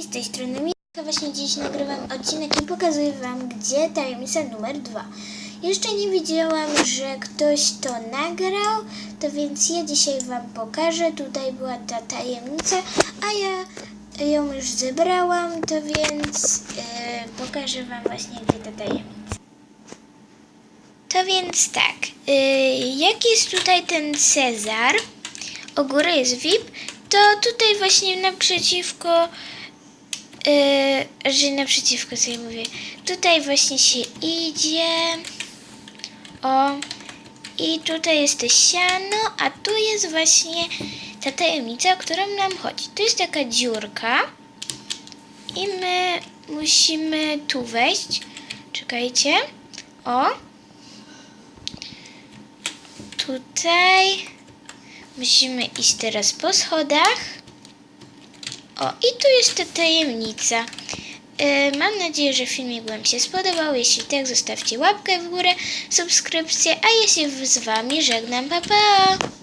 Z tej strony Milka, właśnie dziś nagrywam odcinek i pokazuję Wam, gdzie tajemnica numer dwa. Jeszcze nie widziałam, że ktoś to nagrał, to więc ja dzisiaj Wam pokażę. Tutaj była ta tajemnica, a ja ją już zebrałam, to więc e, pokażę Wam właśnie, gdzie ta tajemnica. To więc tak, y, jak jest tutaj ten Cezar, o górę jest VIP, to tutaj właśnie naprzeciwko, y, że naprzeciwko ja mówię, tutaj właśnie się idzie, o, i tutaj jest to siano, a tu jest właśnie ta tajemnica, o którą nam chodzi. Tu jest taka dziurka i my musimy tu wejść, czekajcie, o, Tutaj musimy iść teraz po schodach. O, i tu jest ta tajemnica. Yy, mam nadzieję, że filmik Wam się spodobał. Jeśli tak, zostawcie łapkę w górę, subskrypcję, a ja się z Wami żegnam. Pa, pa!